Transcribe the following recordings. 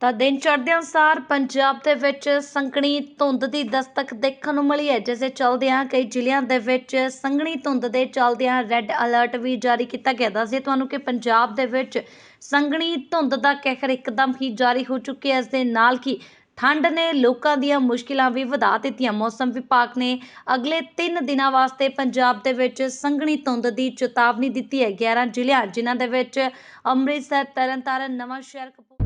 ਤਾਂ ਦਿਨ ਚੜ੍ਹਦਿਆਂ ਸਾਰ ਪੰਜਾਬ ਦੇ ਵਿੱਚ ਸੰਘਣੀ ਧੁੰਦ ਦੀ ਦਸਤਕ ਦੇਖਣ ਨੂੰ ਮਿਲੀ ਹੈ, ਜਿਸ ਦੇ ਚਲਦਿਆਂ ਕਈ ਜ਼ਿਲ੍ਹਿਆਂ ਦੇ ਵਿੱਚ ਸੰਘਣੀ ਧੁੰਦ ਦੇ ਚਲਦਿਆਂ ਰੈੱਡ ਅਲਰਟ ਵੀ ਜਾਰੀ ਕੀਤਾ ਗਿਆ। ਦੱਸਦੇ ਤੁਹਾਨੂੰ ਕਿ ਪੰਜਾਬ ਦੇ ਵਿੱਚ ਸੰਘਣੀ ਧੁੰਦ ਦਾ ਕਹਿਰ ਇੱਕਦਮ ਹੀ ਜਾਰੀ ਹੋ ਚੁੱਕੀ ਹੈ। ਇਸ ਦੇ ਨਾਲ ਹੀ ਠੰਡ ਨੇ ਲੋਕਾਂ ਦੀਆਂ ਮੁਸ਼ਕਿਲਾਂ ਵੀ ਵਧਾ ਦਿੱਤੀਆਂ। ਮੌਸਮ ਵਿਭਾਗ ਨੇ ਅਗਲੇ 3 ਦਿਨਾਂ ਵਾਸਤੇ ਪੰਜਾਬ ਦੇ ਵਿੱਚ ਸੰਘਣੀ ਧੁੰਦ ਦੀ ਚੇਤਾਵਨੀ ਦਿੱਤੀ ਹੈ। 11 ਜ਼ਿਲ੍ਹਿਆਂ, ਜਿਨ੍ਹਾਂ ਦੇ ਵਿੱਚ ਅੰਮ੍ਰਿਤਸਰ, ਤਰਨਤਾਰਨ, ਨਵਾਂਸ਼ਹਿਰ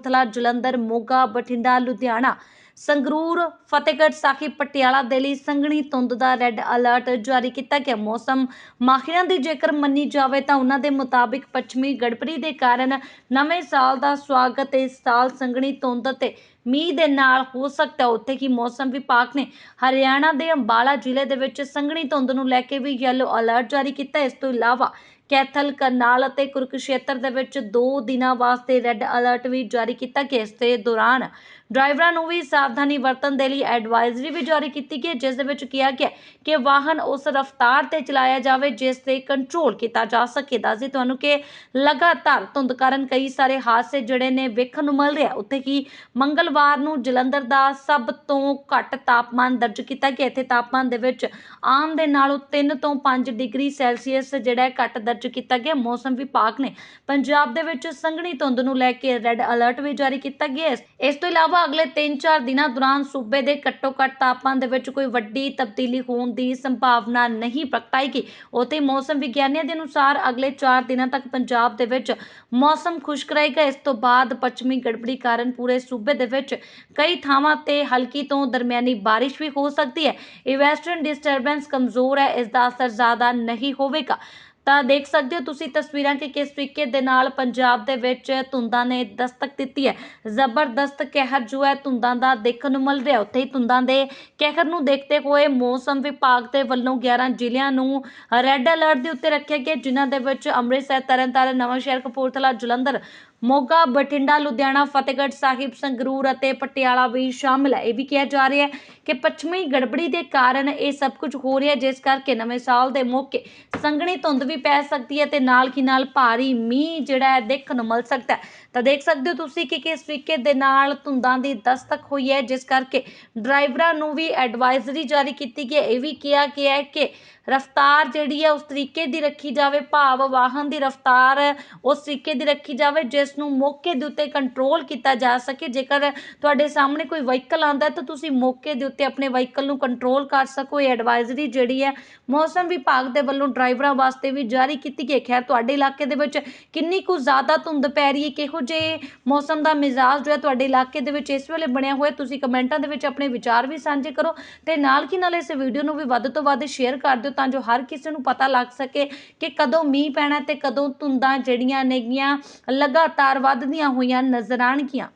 ਕਪੂਰਥਲਾ ਜਲੰਧਰ, ਮੋਗਾ, ਬਠਿੰਡਾ, ਲੁਧਿਆਣਾ, ਸੰਗਰੂਰ, ਫਤਿਹਗੜ੍ਹ ਸਾਹਿਬ, ਪਟਿਆਲਾ ਦੇ ਲਈ ਸੰਘਣੀ ਧੁੰਦ ਦਾ ਰੈੱਡ ਅਲਰਟ ਜਾਰੀ ਕੀਤਾ ਗਿਆ। ਮੌਸਮ ਮਾਹਿਰਾਂ ਦੀ ਜੇਕਰ ਮੰਨੀ ਜਾਵੇ ਤਾਂ ਉਹਨਾਂ ਦੇ ਮੁਤਾਬਿਕ ਪੱਛਮੀ ਗੜਬੜੀ ਦੇ ਕਾਰਨ ਨਵੇਂ ਸਾਲ ਦਾ ਸਵਾਗਤ ਇਸ ਸਾਲ ਸੰਘਣੀ ਧੁੰਦ ਤੇ ਮੀਂਹ ਦੇ ਨਾਲ ਹੋ ਸਕਦਾ ਉੱਥੇ ਹੀ ਮੌਸਮ ਵਿਭਾਗ ਨੇ ਹਰਿਆਣਾ ਦੇ ਅੰਬਾਲਾ ਜ਼ਿਲ੍ਹੇ ਦੇ ਵਿੱਚ ਸੰਘਣੀ ਧੁੰਦ ਨੂੰ ਲੈ ਕੇ ਵੀ ਯੈਲੋ ਅਲਰਟ ਜਾਰੀ ਕੀਤਾ। ਇਸ ਤੋਂ ਇਲਾਵਾ ਕੈਥਲ ਕਰਨਾਲ ਅਤੇ ਕੁਰੂਕਸ਼ੇਤਰ ਦੇ ਵਿੱਚ 2 ਦਿਨਾਂ ਵਾਸਤੇ ਰੈੱਡ ਅਲਰਟ ਵੀ ਜਾਰੀ ਕੀਤਾ ਗਿਆ। ਇਸ ਦੇ ਦੌਰਾਨ ਡਰਾਈਵਰਾਂ ਨੂੰ ਵੀ ਸਾਵਧਾਨੀ ਵਰਤਣ ਦੇ ਲਈ ਐਡਵਾਈਜ਼ਰੀ ਵੀ ਜਾਰੀ ਕੀਤੀ ਗਈ ਜਿਸ ਦੇ ਵਿੱਚ ਕਿਹਾ ਗਿਆ ਕਿ ਵਾਹਨ ਉਸ ਰਫ਼ਤਾਰ ਤੇ ਚਲਾਇਆ ਜਾਵੇ, ਜਿਸ ਤੇ ਕੰਟਰੋਲ ਕੀਤਾ ਜਾ ਸਕੇ ਦੱਸਦੇ ਤੁਹਾਨੂੰ ਕਿ ਲਗਾਤਾਰ ਧੁੰਦ ਕਾਰਨ ਕਈ ਸਾਰੇ ਹਾਦਸੇ ਜਿਹੜੇ ਨੇ ਵੇਖਣ ਨੂੰ ਮਿਲ ਰਿਹਾ ਉੱਥੇ ਹੀ ਮੰਗਲਵਾਰ ਨੂੰ ਜਲੰਧਰ ਦਾ ਸਭ ਤੋਂ ਘੱਟ ਤਾਪਮਾਨ ਦਰਜ ਕੀਤਾ ਗਿਆ। ਇੱਥੇ ਤਾਪਮਾਨ ਦੇ ਵਿੱਚ ਆਮ ਦੇ ਨਾਲੋਂ 3 ਤੋਂ 5 ਡਿਗਰੀ ਸੈਲਸੀਅਸ ਜਿਹੜਾ ਘੱਟ ਦਰਜ ਕੀਤਾ ਗਿਆ, ਮੌਸਮ ਵਿਭਾਗ ਨੇ ਪੰਜਾਬ ਦੇ ਵਿੱਚ ਸੰਘਣੀ ਧੁੰਦ ਨੂੰ ਲੈ ਕੇ ਰੈੱਡ ਅਲਰਟ ਵੀ ਜਾਰੀ ਕੀਤਾ ਗਿਆ ਹੈ। ਇਸ ਤੋਂ ਇਲਾਵਾ ਅਗਲੇ 3-4 ਦਿਨਾਂ ਦੌਰਾਨ ਸੂਬੇ ਦੇ ਘੱਟੋ-ਘੱਟ ਤਾਪਮਾਨ ਦੇ ਵਿੱਚ ਕੋਈ ਵੱਡੀ ਤਬਦੀਲੀ ਹੋਣ ਦੀ ਸੰਭਾਵਨਾ ਨਹੀਂ ਪ੍ਰਗਟਾਈ ਉਤੇ ਮੌਸਮ ਵਿਗਿਆਨੀਆਂ ਦੇ ਅਨੁਸਾਰ ਅਗਲੇ 4 ਦਿਨਾਂ ਤੱਕ ਪੰਜਾਬ ਦੇ ਵਿੱਚ ਮੌਸਮ ਖੁਸ਼ਕ ਰਹੇਗਾ। ਇਸ ਤੋਂ ਬਾਅਦ ਪੱਛਮੀ ਗੜਬੜੀ ਕਾਰਨ ਪੂਰੇ ਸੂਬੇ ਦੇ ਵਿੱਚ ਕਈ ਥਾਵਾਂ ਤੇ ਹਲਕੀ ਤੋਂ ਦਰਮਿਆਨੀ ਬਾਰਿਸ਼ ਵੀ ਹੋ ਸਕਦੀ ਹੈ। ਇਹ ਵੈਸਟਰਨ ਡਿਸਟਰਬੈਂਸ ਕਮਜ਼ੋਰ ਹੈ, ਇਸ ਦਾ ਅਸਰ ਜ਼ਿਆਦਾ ਨਹੀਂ ਹੋਵੇਗਾ। ਤਾਂ ਦੇਖ ਸਕਦੇ ਹੋ ਤੁਸੀਂ ਤਸਵੀਰਾਂ ਕਿ ਕਿਸ ਤਰੀਕੇ ਦੇ ਨਾਲ ਪੰਜਾਬ ਦੇ ਵਿੱਚ ਧੁੰਦਾਂ ਨੇ ਦਸਤਕ ਦਿੱਤੀ ਹੈ। ਜ਼ਬਰਦਸਤ ਕਹਿਰ ਜੋ ਹੈ ਧੁੰਦਾਂ ਦਾ ਦੇਖਣ ਨੂੰ ਮਿਲ ਰਿਹਾ ਉੱਥੇ ਹੀ ਧੁੰਦਾਂ ਦੇ ਕਹਿਰ ਨੂੰ ਦੇਖਦੇ ਹੋਏ ਮੌਸਮ ਵਿਭਾਗ ਦੇ ਵੱਲੋਂ 11 ਜ਼ਿਲ੍ਹਿਆਂ ਨੂੰ ਰੈੱਡ ਅਲਰਟ ਦੇ ਉੱਤੇ ਰੱਖਿਆ ਗਿਆ, ਜਿਨ੍ਹਾਂ ਦੇ ਵਿੱਚ ਅੰਮ੍ਰਿਤਸਰ, ਤਰਨਤਾਰਨ, ਨਵਾਂਸ਼ਹਿਰ, ਕਪੂਰਥਲਾ, ਜਲੰਧਰ, ਮੋਗਾ, ਬਠਿੰਡਾ, ਲੁਧਿਆਣਾ, ਫਤਿਹਗੜ੍ਹ ਸਾਹਿਬ, ਸੰਗਰੂਰ ਅਤੇ ਪਟਿਆਲਾ ਵੀ ਸ਼ਾਮਿਲ ਹੈ। ਇਹ ਵੀ ਕਿਹਾ ਜਾ ਰਿਹਾ ਹੈ ਕਿ ਪੱਛਮੀ ਗੜਬੜੀ ਦੇ ਕਾਰਨ ਇਹ ਸਭ ਕੁਝ ਹੋ ਰਿਹਾ ਜਿਸ ਕਰਕੇ ਨਵੇਂ ਸਾਲ ਦੇ ਮੌਕੇ ਸੰਘਣੀ ਧੁੰਦ ਵੀ ਪੈ ਸਕਦੀ ਹੈ ਤੇ ਨਾਲ ਹੀ ਨਾਲ ਭਾਰੀ ਮੀਂਹ ਜਿਹੜਾ ਹੈ ਦੇਖਣ ਨੂੰ ਮਿਲ ਸਕਦਾ ਤਾਂ ਦੇਖ ਸਕਦੇ ਹੋ ਤੁਸੀਂ ਕਿ ਕਿਸ ਤਰੀਕੇ ਦੇ ਨਾਲ ਧੁੰਦਾਂ ਦੀ ਦਸਤਕ ਹੋਈ ਹੈ, ਜਿਸ ਕਰਕੇ ਡਰਾਈਵਰਾਂ ਨੂੰ ਵੀ ਐਡਵਾਈਜ਼ਰੀ ਜਾਰੀ ਕੀਤੀ ਗਈ ਹੈ। ਇਹ ਵੀ ਕਿਹਾ ਗਿਆ ਹੈ ਕਿ ਰਫ਼ਤਾਰ ਜਿਹੜੀ ਹੈ ਉਸ ਤਰੀਕੇ ਦੀ ਰੱਖੀ ਜਾਵੇ, ਭਾਵ ਵਾਹਨ ਦੀ ਰਫ਼ਤਾਰ ਉਸ ਤਰੀਕੇ ਦੀ ਰੱਖੀ ਜਾਵੇ, ਜਿਸ ਨੂੰ ਮੌਕੇ ਦੇ ਉੱਤੇ ਕੰਟਰੋਲ ਕੀਤਾ ਜਾ ਸਕੇ। ਜੇਕਰ ਤੁਹਾਡੇ ਸਾਹਮਣੇ ਕੋਈ ਵਹੀਕਲ ਆਉਂਦਾ ਤਾਂ ਤੁਸੀਂ ਮੌਕੇ ਦੇ ਉੱਤੇ ਆਪਣੇ ਵਹੀਕਲ ਨੂੰ ਕੰਟਰੋਲ ਕਰ ਸਕੋ। ਇਹ ਐਡਵਾਈਜ਼ਰੀ ਜਿਹੜੀ ਹੈ ਮੌਸਮ ਵਿਭਾਗ ਦੇ ਵੱਲੋਂ ਡਰਾਈਵਰਾਂ ਵਾਸਤੇ ਵੀ ਵੀ ਜਾਰੀ ਕੀਤੀ ਗਈ ਹੈ। ਖੈਰ ਤੁਹਾਡੇ ਇਲਾਕੇ ਦੇ ਵਿੱਚ ਕਿੰਨੀ ਕੁ ਜ਼ਿਆਦਾ ਧੁੰਦ ਪੈ ਰਹੀ ਹੈ, ਕਿਹੋ ਜਿਹੇ ਮੌਸਮ ਦਾ ਮਿਜ਼ਾਜ ਜੋ ਹੈ ਤੁਹਾਡੇ ਇਲਾਕੇ ਦੇ ਵਿੱਚ ਇਸ ਵੇਲੇ ਬਣਿਆ ਹੋਇਆ, ਤੁਸੀਂ ਕਮੈਂਟਾਂ ਦੇ ਵਿੱਚ ਆਪਣੇ ਵਿਚਾਰ ਵੀ ਸਾਂਝੇ ਕਰੋ ਤੇ ਨਾਲ ਕੀ ਨਾਲ ਇਸ ਵੀਡੀਓ ਨੂੰ ਵੀ ਵੱਧ ਤੋਂ ਵੱਧ ਸ਼ੇਅਰ ਕਰ ਦਿਓ ਤਾਂ ਜੋ ਹਰ ਕਿਸੇ ਨੂੰ ਪਤਾ ਲੱਗ ਸਕੇ ਕਿ ਕਦੋਂ ਮੀਂਹ ਪੈਣਾ ਤੇ ਕਦੋਂ ਧੁੰਦਾਂ ਜਿਹੜੀਆਂ ਨੇਗੀਆਂ ਲਗਾਤਾਰ ਵੱਧਦੀਆਂ ਹੋਈਆਂ ਨਜ਼ਰ ਆਣਗੀਆਂ